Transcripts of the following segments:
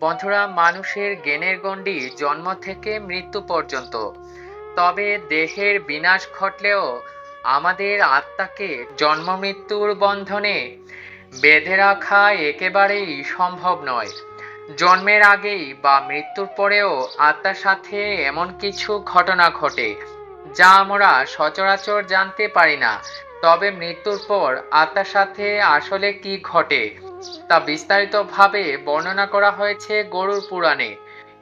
বন্ধুরা, মানুষের জ্ঞানের গণ্ডি জন্ম থেকে মৃত্যু পর্যন্ত। তবে দেহের বিনাশ ঘটলেও আমাদের আত্মাকে জন্ম মৃত্যুর বন্ধনে বেঁধে রাখা একেবারেই সম্ভব নয়। জন্মের আগেই বা মৃত্যুর পরেও আত্মার সাথে এমন কিছু ঘটনা ঘটে, যা আমরা সচরাচর জানতে পারি না। তবে মৃত্যুর পর আত্মার সাথে আসলে কি ঘটে তা বিস্তারিতভাবে বর্ণনা করা হয়েছে গরুর পুরাণে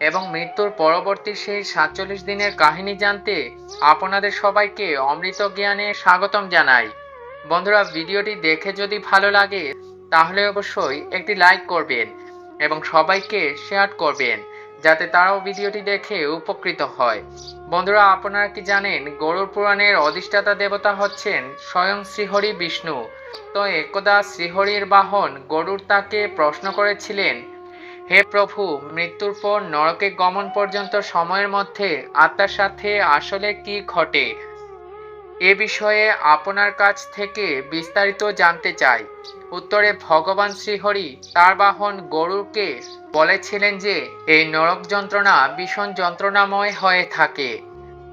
এবং মৃত্যুর পরবর্তী সেই সাতচল্লিশ দিনের কাহিনী জানতে আপনাদের সবাইকে অমৃত জ্ঞানে স্বাগতম জানাই। বন্ধুরা, ভিডিওটি দেখে যদি ভালো লাগে, তাহলে অবশ্যই একটি লাইক করবেন এবং সবাইকে শেয়ার করবেন। যাতে তারাও ভিডিওটি দেখে উপকৃত হয়। বন্ধুরা, আপনারা কি জানেন, গরুর পুরাণের অধিষ্ঠাতা দেবতা হচ্ছেন স্বয়ং শ্রীহরি বিষ্ণু। তো একদা শ্রীহরির বাহন গরুর তাকে প্রশ্ন করেছিলেন, হে প্রভু, মৃত্যুর পর নরকে গমন পর্যন্ত সময়ের মধ্যে আত্মার সাথে আসলে কি ঘটে? এ বিষয়ে আপনার কাছ থেকে বিস্তারিত জানতে চাই। উত্তরে ভগবান শ্রীহরি তার বাহন গরুকে বলেছিলেন যে, এই নরক যন্ত্রণা ভীষণ যন্ত্রণাময় হয়ে থাকে।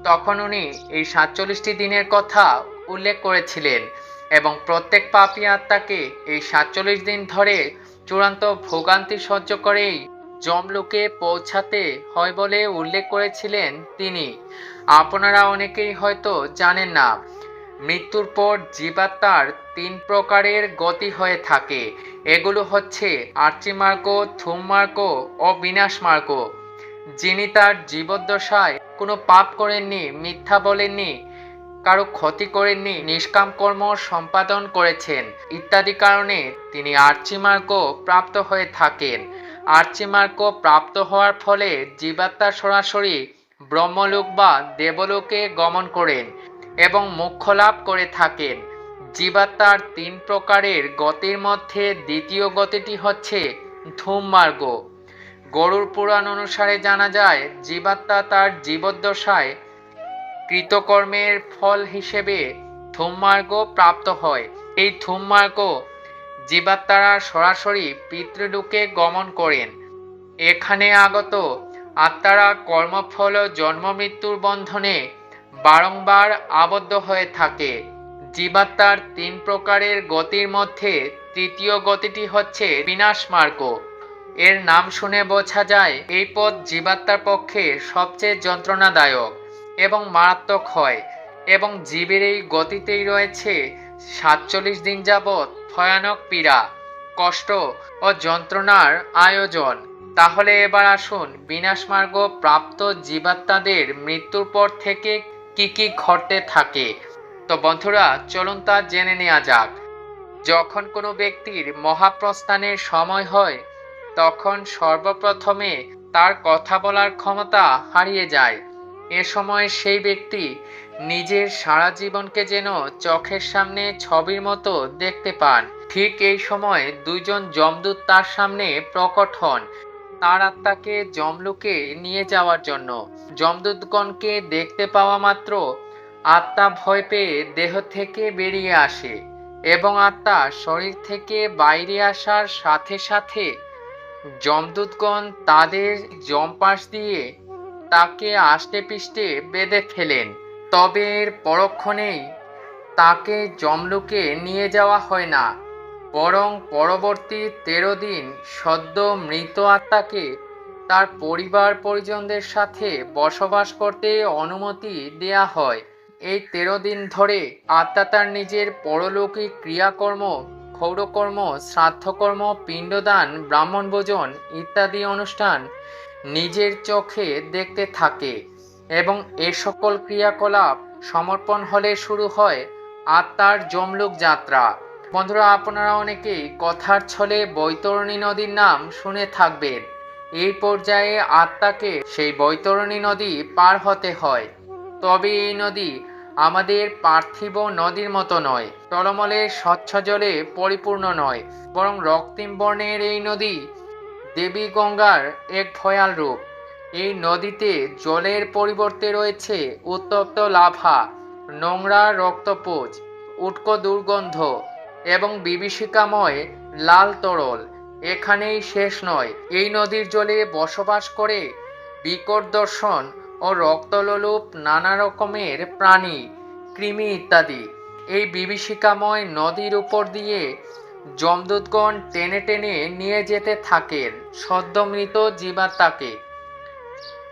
তখন উনি এই সাতচল্লিশটি দিনের কথা উল্লেখ করেছিলেন এবং প্রত্যেক পাপী আত্মাকে এই সাতচল্লিশ দিন ধরে চূড়ান্ত ভোগান্তি সহ্য করেই জমলোকে পৌঁছাতে হয় বলে উল্লেখ করেছিলেন তিনি। আপনারা অনেকেই হয়তো জানেন না, মৃত্যুর পর জীবাত্মার তিন প্রকারের গতি হয়ে থাকে। এগুলো হচ্ছে আর্চিমার্গ থুমমার্গ ও বিনাশমার্গ যিনি তার জীবদ্দশায় কোনো পাপ করেননি, মিথ্যা বলেননি, কারও ক্ষতি করেননি, নিষ্কাম কর্ম সম্পাদন করেছেন ইত্যাদি কারণে তিনি আর্চিমার্গ প্রাপ্ত হয়ে থাকেন। আর্চিমার্গ প্রাপ্ত হওয়ার ফলে জীবাত্মা সরাসরি ব্রহ্মলোক বা দেবলোকে গমন করেন এবং মোক্ষ লাভ করে থাকেন। জীবাত্মার তিন প্রকারের গতির মধ্যে দ্বিতীয় গতিটি হচ্ছে ধূমমার্গ। গরুর পুরাণ অনুসারে জানা যায়, জীবাত্মা তার জীবদ্দশায় কৃতকর্মের ফল হিসেবে ধূমমার্গ প্রাপ্ত হয়। এই ধূমমার্গ জীবাত্মারা সরাসরি পিতৃলোকে গমন করেন। এখানে আগত আত্মারা কর্মফল জন্ম মৃত্যুর বন্ধনে বারংবার আবদ্ধ হয়ে থাকে। জীবাত্মার তিন প্রকারের গতির মধ্যে তৃতীয় গতিটি হচ্ছে বিনাশ মার্গ এর নাম শুনে বোঝা যায়, এই পথ জীবাত্মার পক্ষে সবচেয়ে যন্ত্রণাদায়ক এবং মারাত্মক হয় এবং জীবের এই গতিতেই রয়েছে সাতচল্লিশ দিন যাবৎ ভয়ানক পীড়া, কষ্ট ও যন্ত্রণার আয়োজন। তাহলে এবার আসুন, বিনাশমার্গ প্রাপ্ত জীবাত্মাদের মৃত্যুর পর থেকে কি কি ঘটতে থাকে? তো বন্ধুরা, চলুন তা জেনে নেওয়া যাক। যখন কোনো ব্যক্তির মহাপ্রস্থানের সময় হয়, তখন সর্বপ্রথমে তার কথা বলার ক্ষমতা হারিয়ে যায়। এ সময় সেই ব্যক্তি নিজের সারা জীবনকে যেন চোখের সামনে ছবির মতো দেখতে পান। ঠিক এই সময় দুইজন যমদূত তার সামনে প্রকট হন। তার আত্মাকে যমলোকে নিয়ে যাওয়ার জন্য। যমদূতগণকে দেখতে পাওয়া মাত্র আত্মা ভয় পেয়ে দেহ থেকে বেরিয়ে আসে এবং আত্মা শরীর থেকে বাইরে আসার সাথে সাথে যমদূতগণ তাদের যমপাশ দিয়ে তাকে আষ্টে পিষ্টে বেঁধে ফেলেন। তবে এর পরক্ষণেই তাকে যমলোকে নিয়ে যাওয়া হয় না। বরং পরবর্তী তেরো দিন সদ্য মৃত আত্মাকে তার পরিবার পরিজনদের সাথে বসবাস করতে অনুমতি দেয়া হয়। এই তেরো দিন ধরে আত্মা তার নিজের পরলৌকিক ক্রিয়াকর্ম, ক্ষৌরকর্ম, শ্রাদ্ধকর্ম, পিণ্ডদান ব্রাহ্মণ ভোজন ইত্যাদি অনুষ্ঠান নিজের চোখে দেখতে থাকে এবং এ সকল ক্রিয়াকলাপ সমর্পণ হলে শুরু হয় আত্মার জমলুক যাত্রা। বন্ধুরা, আপনারা অনেকেই কথার ছলে বৈতরণী নদীর নাম শুনে থাকবেন। এই পর্যায়ে আত্মাকে সেই বৈতরণী নদী পার হতে হয়। তবে এই নদী আমাদের পার্থিব নদীর মতো নয়, টলমলে স্বচ্ছ জলে পরিপূর্ণ নয়, বরং রক্তিম বর্ণের এই নদী দেবী গঙ্গার এক ভয়াল রূপ। এই নদীতে জলের পরিবর্তে রয়েছে উত্তপ্ত লাভা, নোংরা রক্তপুজ, উটকো দুর্গন্ধ এবং বিভীষিকাময় লাল তরল। এখানেই শেষ নয়। এই নদীর জলে বসবাস করে বিকট দর্শন ও রক্তলোলুপ নানা রকমের প্রাণী, কৃমি ইত্যাদি। এই বিভীষিকাময় নদীর উপর দিয়ে যমদূতগণ টেনে টেনে নিয়ে যেতে থাকেন সদ্যমৃত জীবাত্মাকে।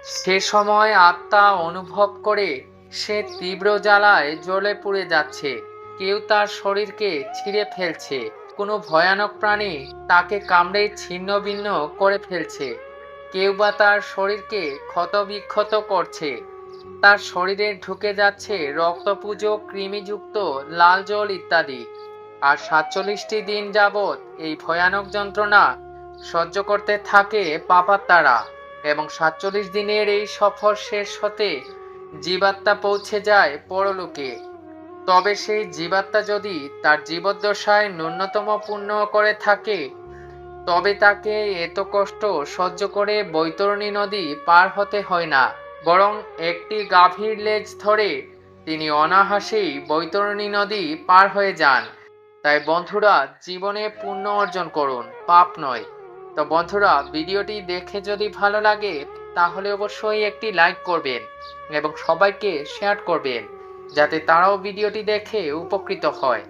সে সময় আত্মা অনুভব করে সে তীব্র জ্বালায় জ্বলে পুড়ে যাচ্ছে। কেউ তার শরীরকে ছিঁড়ে ফেলছে। কোনো ভয়ানক প্রাণী তাকে কামড়ে ছিন্ন ভিন্ন করে ফেলছে। কেউ বা তার শরীরকে ক্ষতবিক্ষত করছে। তার শরীরে ঢুকে যাচ্ছে রক্তপুজো, কৃমিযুক্ত, লাল জল ইত্যাদি। আর সাতচল্লিশটি দিন যাবৎ এই ভয়ানক যন্ত্রণা সহ্য করতে থাকে পাপাত্তারা এবং সাতচল্লিশ দিনের এই সফর শেষ হতে জীবাত্মা পৌঁছে যায় পরলোকে। তবে সেই জীবাত্মা যদি তার জীবদ্দশায় ন্যূনতম পূর্ণ করে থাকে, তবে তাকে এত কষ্ট সহ্য করে বৈতরণী নদী পার হতে হয় না। বরং একটি গাভীর লেজ ধরে তিনি অনাহাসেই বৈতরণী নদী পার হয়ে যান। তাই বন্ধুরা, জীবনে পুণ্য অর্জন করুন, পাপ নয়। তো বন্ধুরা, ভিডিওটি দেখে যদি ভালো লাগে, তাহলে অবশ্যই একটি লাইক করবেন এবং সবাইকে শেয়ার করবেন। যাতে তারাও ভিডিওটি দেখে উপকৃত হয়।